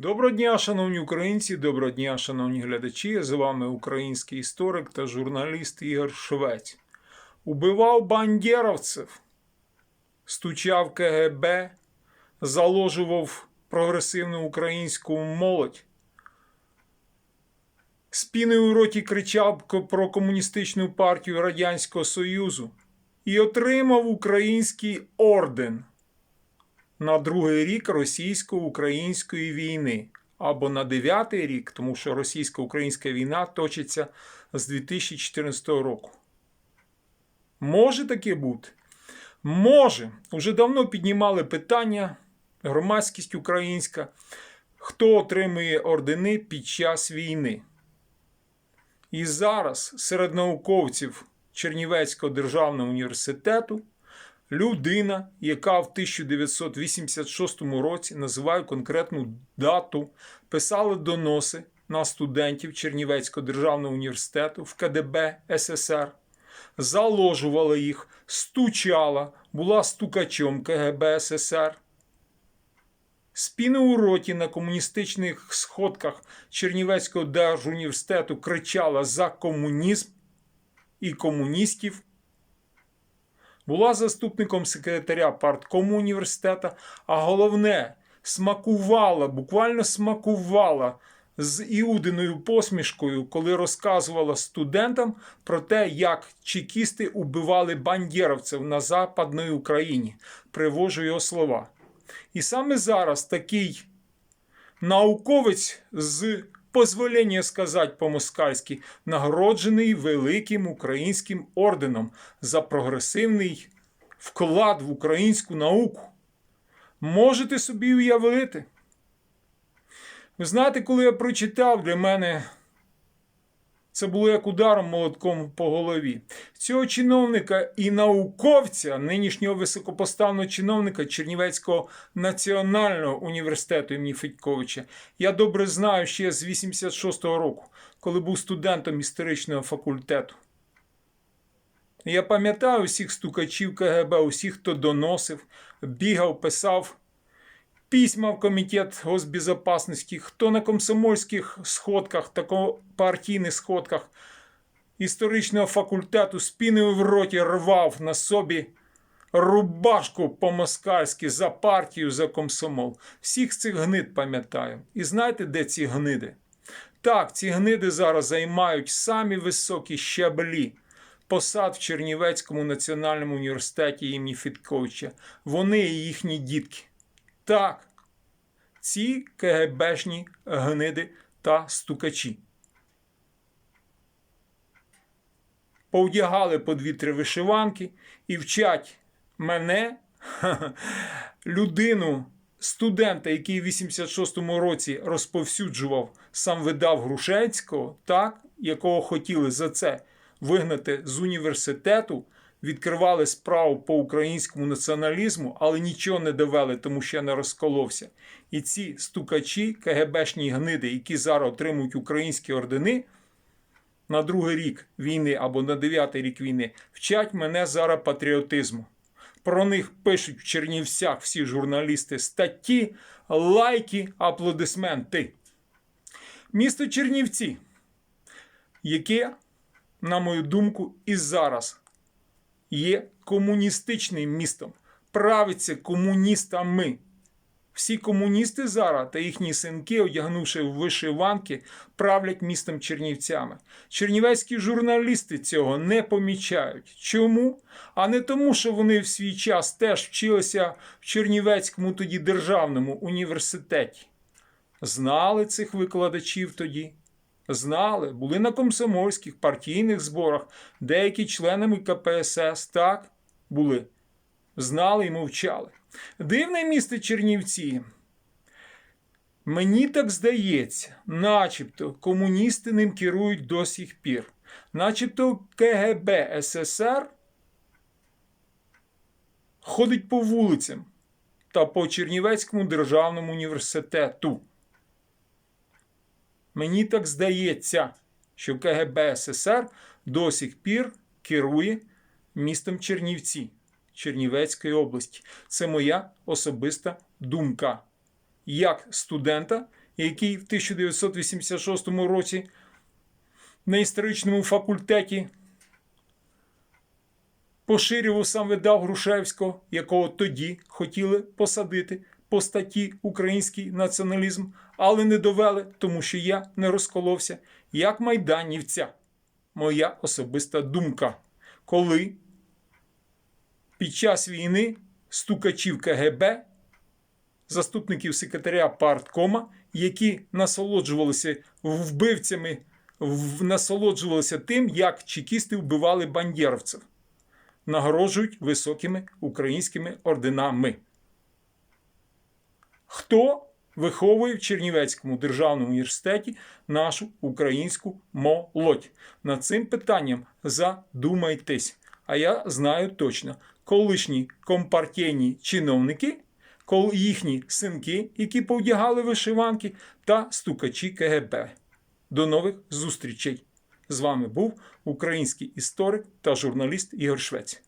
Доброго дня, шановні українці, доброго дня, шановні глядачі. З вами український історик та журналіст Ігор Швець. Убивав бандєровців, стучав КГБ, заложував прогресивну українську молодь. З у роті кричав про комуністичну партію Радянського Союзу і отримав український орден на другий рік російсько-української війни або на дев'ятий рік, тому що російсько-українська війна точиться з 2014 року. Може таке бути? Може. Уже давно піднімали питання, громадськість українська, хто отримує ордени під час війни. І зараз серед науковців Чернівецького державного університету людина, яка в 1986 році називаю конкретну дату, писала доноси на студентів Чернівецького державного університету в КДБ СССР, заложувала їх, стучала, була стукачом КГБ СССР. Спіни у роті на комуністичних сходках Чернівецького держуніверситету кричала за комунізм і комуністів була заступником секретаря парткому університету, а головне, смакувала, буквально смакувала з іудиною посмішкою, коли розказувала студентам про те, як чекісти убивали бандєровців на Западній Україні. Привожу його слова. І саме зараз такий науковець з позволення сказати по-москальськи, нагороджений великим українським орденом за прогресивний вклад в українську науку. Можете собі уявити? Ви знаєте, коли я прочитав для мене. Це було як ударом молотком по голові. Цього чиновника і науковця, нинішнього високопоставного чиновника Чернівецького національного університету імені Федьковича, я добре знаю ще з 86-го року, коли був студентом історичного факультету. Я пам'ятаю усіх стукачів КГБ, усіх, хто доносив, бігав, писав письма в комітет госбезопасности, хто на комсомольських сходках, тако партійних сходках історичного факультету спіною в роті рвав на собі рубашку по-москальськи за партію, за комсомол. Всіх цих гнид пам'ятаю. І знаєте, де ці гниди? Так, ці гниди зараз займають самі високі щаблі посад в Чернівецькому національному університеті імені Фітковича. Вони і їхні дітки. Так, ці КГБшні гниди та стукачі. Повдягали по дві-три вишиванки і вчать мене, людину, студента, який в 86-му році розповсюджував сам видав Грушецького, так, якого хотіли за це вигнати з університету відкривали справу по українському націоналізму, але нічого не довели, тому що не розколовся. І ці стукачі, КГБшні гниди, які зараз отримують українські ордени на другий рік війни або на дев'ятий рік війни, вчать мене зараз патріотизму. Про них пишуть в Чернівцях всі журналісти статті, лайки, аплодисменти. Місто Чернівці, яке, на мою думку, і зараз є комуністичним містом, правиться комуністами. Всі комуністи зараз та їхні синки, одягнувши вишиванки, правлять містом Чернівцями. Чернівецькі журналісти цього не помічають. Чому? А не тому, що вони в свій час теж вчилися в Чернівецькому тоді державному університеті. Знали цих викладачів тоді. Знали, були на комсомольських партійних зборах, деякі членами КПСС так були. Знали і мовчали. Дивне місто Чернівці. Мені так здається, начебто комуністи ним керують до сих пір. Начебто КГБ СССР ходить по вулицям та по Чернівецькому державному університету. Мені так здається, що КГБ СССР до сих пір керує містом Чернівці Чернівецької області. Це моя особиста думка як студента, який в 1986 році на історичному факультеті поширював сам видав Грушевського, якого тоді хотіли посадити по статті Український націоналізм, але не довели, тому що я не розколовся, як майданівця. Моя особиста думка. Коли під час війни стукачів КГБ, заступників секретаря парткома, які насолоджувалися вбивцями, насолоджувалися тим, як чекісти вбивали бандєровців, нагороджують високими українськими орденами. Хто виховує в Чернівецькому державному університеті нашу українську молодь? Над цим питанням задумайтесь. А я знаю точно, колишні компартійні чиновники, їхні синки, які повдягали вишиванки, та стукачі КГБ. До нових зустрічей! З вами був український історик та журналіст Ігор Швець.